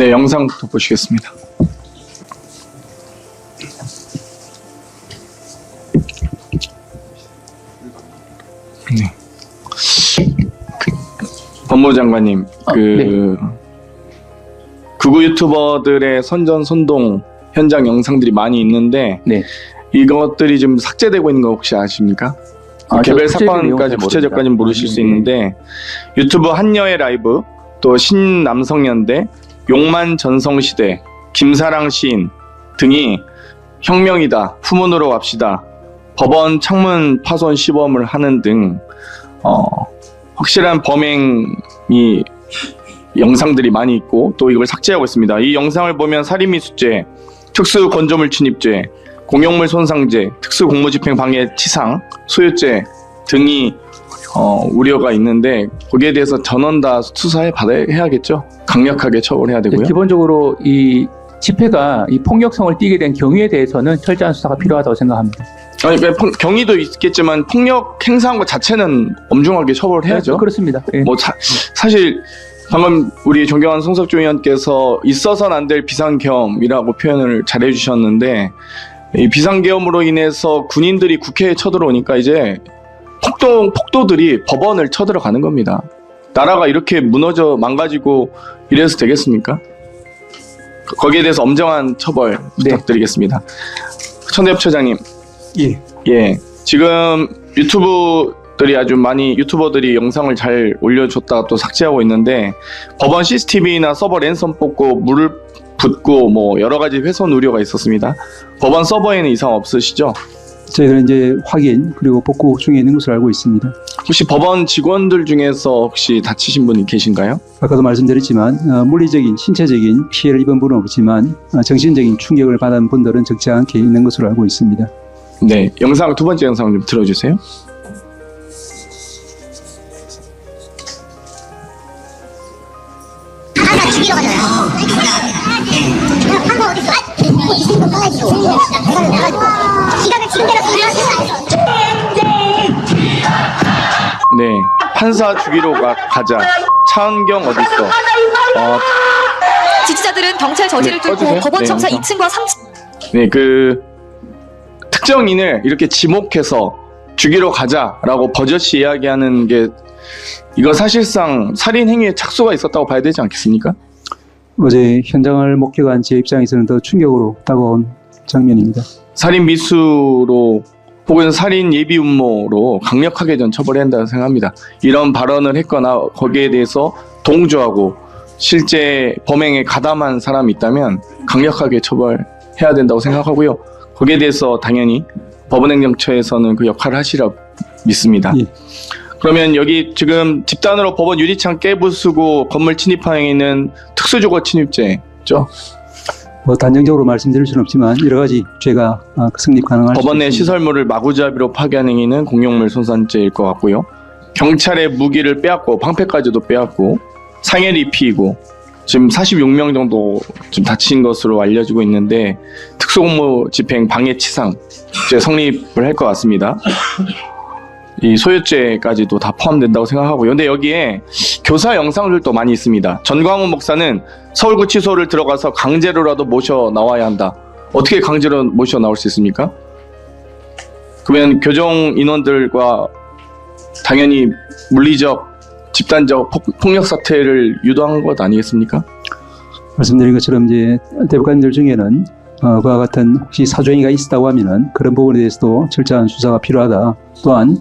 네, 영상부터 보시겠습니다. 네. 그, 법무부 장관님, 아, 그 극우 유튜버들의 선전 선동 현장 영상들이 많이 있는데 네. 이것들이 좀 삭제되고 있는 거 혹시 아십니까? 아, 저 개별 사건까지 구체적까지는. 모르실 수 네. 있는데 유튜브 한여의 라이브 또 신남성연대 용만 전성시대 김사랑 시인 등이 혁명이다 후문으로 갑시다 법원 창문 파손 시범을 하는 등 어, 확실한 범행이 영상들이 많이 있고 또 이걸 삭제하고 있습니다. 이 영상을 보면 살인미수죄, 특수 건조물 침입죄, 공용물 손상죄, 특수 공무집행 방해 치상, 소유죄 등이 어, 우려가 있는데 거기에 대해서 전원 다 수사해 받아야 해야겠죠. 강력하게 처벌해야 되고요. 네, 기본적으로 이 집회가 이 폭력성을 띠게 된 경위에 대해서는 철저한 수사가 필요하다고 생각합니다. 아니, 그러니까 폭- 경위도 있겠지만 폭력 행사한 것 자체는 엄중하게 처벌해야죠. 네, 그렇습니다. 예. 뭐 사, 사실 방금 우리 존경하는 송석주 의원께서 있어서는 안 될 비상계엄이라고 표현을 잘 해주셨는데 이 비상계엄으로 인해서 군인들이 국회에 쳐들어오니까 이제 폭동 폭도들이 법원을 쳐들어가는 겁니다. 나라가 이렇게 무너져 망가지고 이래서 되겠습니까? 거기에 대해서 엄정한 처벌 네. 부탁드리겠습니다. 천대엽 처장님, 예. 예, 지금 유튜브들이 아주 많이 유튜버들이 영상을 잘 올려줬다가 또 삭제하고 있는데 법원 CCTV나 서버 랜선 뽑고 물을 붓고 뭐 여러 가지 훼손 우려가 있었습니다. 법원 서버에는 이상 없으시죠? 저희가 이제 확인 그리고 복구 중에 있는 것으로 알고 있습니다. 혹시 법원 직원들 중에서 혹시 다치신 분이 계신가요? 아까도 말씀드렸지만 어, 물리적인 신체적인 피해를 입은 분은 없지만 어, 정신적인 충격을 받은 분들은 적지 않게 있는 것으로 알고 있습니다. 네, 영상 두 번째 영상 좀 들어주세요. 뭐 있는 거 꺼가지고. 대가를 나가지고. 지갑을 지금 내렸으면 네, 판사 죽이러 가, 가자. 차은경 어디 있어? 어, 지지자들은 경찰 저지를 네, 뚫고 꺼주세요. 법원 네, 청사 영상. 2층과 3층 네, 그 특정인을 이렇게 지목해서 죽이러 가자라고 버젓이 이야기하는 게 이거 사실상 살인 행위에 착수가 있었다고 봐야 되지 않겠습니까? 어제 현장을 목격한 제 입장에서는 더 충격으로 다가온 장면입니다. 살인 미수로 혹은 살인 예비 음모로 강력하게 전 처벌해야 한다고 생각합니다. 이런 발언을 했거나 거기에 대해서 동조하고 실제 범행에 가담한 사람이 있다면 강력하게 처벌해야 된다고 생각하고요. 거기에 대해서 당연히 법원행정처에서는 그 역할을 하시라 믿습니다. 예. 그러면 여기 지금 집단으로 법원 유리창 깨부수고 건물 침입한 행위는 특수주거 침입죄죠. 뭐 단정적으로 말씀드릴 수는 없지만 여러 가지 죄가 어, 성립 가능할 수 법원 내. 시설물을 마구잡이로 파괴한 행위는 공용물 손상죄일 것 같고요. 경찰의 무기를 빼앗고 방패까지도 빼앗고 상해를 입히고 지금 46명 정도 좀 다친 것으로 알려지고 있는데 특수공무 집행 방해 치상죄 성립을 할 것 같습니다. 이 소유죄까지도 다 포함된다고 생각하고요. 근데 여기에 교사 영상들도 많이 있습니다. 전광훈 목사는 서울구치소를 들어가서 강제로라도 모셔 나와야 한다. 어떻게 강제로 모셔 나올 수 있습니까? 그러면 교정 인원들과 당연히 물리적, 집단적 폭, 폭력 사태를 유도한 것 아니겠습니까? 말씀드린 것처럼 이제 대법관들 중에는 어, 그와 같은 혹시 사정이가 있었다고 하면은 그런 부분에 대해서도 철저한 수사가 필요하다. 또한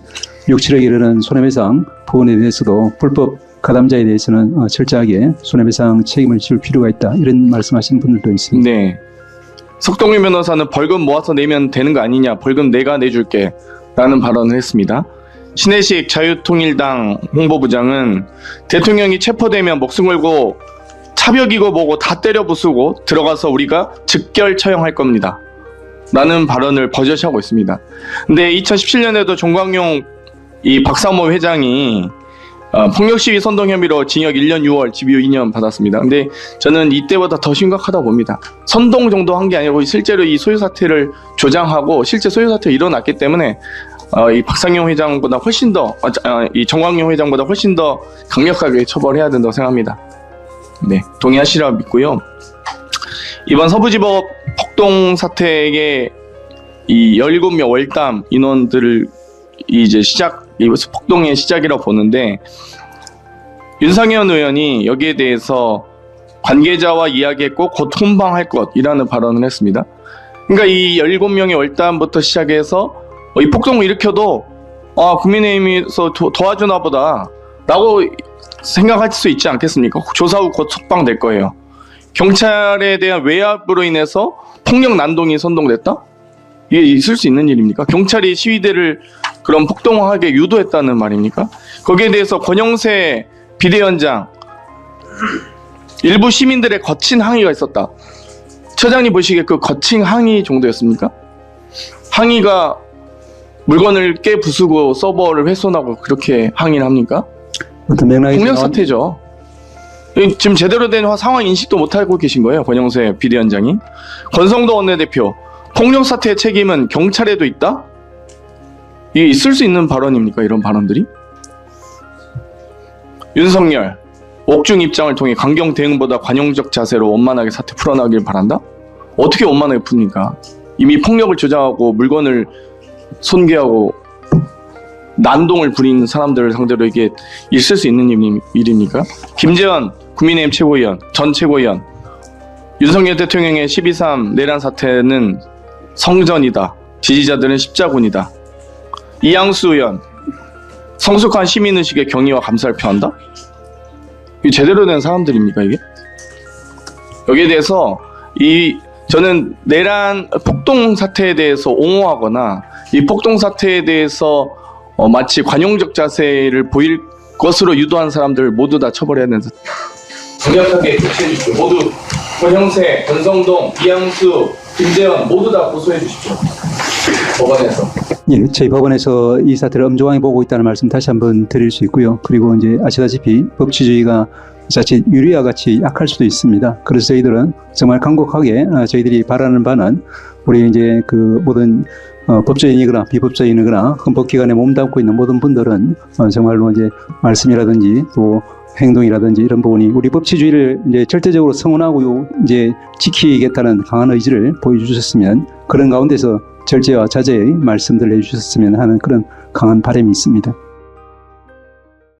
6, 7억 이르는 손해배상 부분에 대해서도 불법 가담자에 대해서는 어, 철저하게 손해배상 책임을 질 필요가 있다. 이런 말씀하시는 분들도 있습니다. 네. 석동일 변호사는 벌금 모아서 내면 되는 거 아니냐. 벌금 내가 내줄게. 라는 발언을 했습니다. 신혜식 자유통일당 홍보부장은 대통령이 체포되면 목숨 걸고 차벽이고 뭐고 다 때려 부수고 들어가서 우리가 즉결 처형할 겁니다. 라는 발언을 버젓이 하고 있습니다. 근데 2017년에도 종광용 이 박사모 회장이 어, 폭력 시위 선동 혐의로 징역 1년 6월 집유 2년 받았습니다. 근데 저는 이때보다 더 심각하다고 봅니다. 선동 정도 한 게 아니고 실제로 이 소유 사태를 조장하고 실제 소유 사태가 일어났기 때문에 어, 이 박상용 회장보다 훨씬 더, 아, 자, 아, 이 정광용 회장보다 훨씬 더 강력하게 처벌해야 된다고 생각합니다. 네, 동의하시라 믿고요. 이번 서부지법 폭동 사태의 이 17명 월담 인원들을 이제 시작, 이 폭동의 시작이라고 보는데 윤상현 의원이 여기에 대해서 관계자와 이야기했고 곧 훈방할 것이라는 발언을 했습니다. 그러니까 이 17명의 월담부터 시작해서 어, 이 폭동을 일으켜도 아, 국민의힘에서 도, 도와주나 보다 라고 생각할 수 있지 않겠습니까? 조사 후 곧 석방될 거예요. 경찰에 대한 외압으로 인해서 폭력 난동이 선동됐다? 이게 있을 수 있는 일입니까? 경찰이 시위대를 그런 폭동하게 유도했다는 말입니까? 거기에 대해서 권영세 비대위원장 일부 시민들의 거친 항의가 있었다. 처장님 보시기에 그 거친 항의 정도였습니까? 항의가 물건을 깨 부수고 서버를 훼손하고 그렇게 항의를 합니까? 어떤 맥락에서 폭력 사태죠. 이- 지금 제대로 된 상황 인식도 못하고 계신 거예요. 권영세 비대위원장이. 권성도 원내대표. 폭력 사태의 책임은 경찰에도 있다? 이게 있을 수 있는 발언입니까? 이런 발언들이? 윤석열. 옥중 입장을 통해 강경 대응보다 관용적 자세로 원만하게 사태 풀어나길 바란다? 어떻게 원만하게 풉니까? 이미 폭력을 조장하고 물건을 손괴하고 난동을 부린 사람들을 상대로 이게 있을 수 있는 일- 일입니까? 김재원 국민의힘 최고위원, 전 최고위원, 윤석열 대통령의 12.3 내란 사태는 성전이다. 지지자들은 십자군이다. 이양수 의원, 성숙한 시민의식의 경의와 감사를 표한다? 이게 제대로 된 사람들입니까, 이게? 여기에 대해서 이 저는 내란 폭동 사태에 대해서 옹호하거나 이 폭동 사태에 대해서 어, 마치 관용적 자세를 보일 것으로 유도한 사람들 모두 다 처벌해야 된다. 강력하게 조치해 주십시오. 모두 권형세, 권성동, 이양수, 김재원 모두 다 고소해 주십시오. 법원에서. 예, 저희 법원에서 이 사태를 엄중하게 보고 있다는 말씀 다시 한번 드릴 수 있고요. 그리고 이제 아시다시피 법치주의가 자칫 유리와 같이 약할 수도 있습니다. 그래서 저희들은 정말 강곡하게 어, 저희들이 바라는 바는 우리 이제 그 모든 어, 법조인이거나 비법조인이거나 헌법기관에 몸담고 있는 모든 분들은 어, 정말로 이제 말씀이라든지 또 행동이라든지 이런 부분이 우리 법치주의를 이제 절대적으로 성원하고 이제 지키겠다는 강한 의지를 보여주셨으면 그런 가운데서 절제와 자제의 말씀들을 해주셨으면 하는 그런 강한 바람이 있습니다.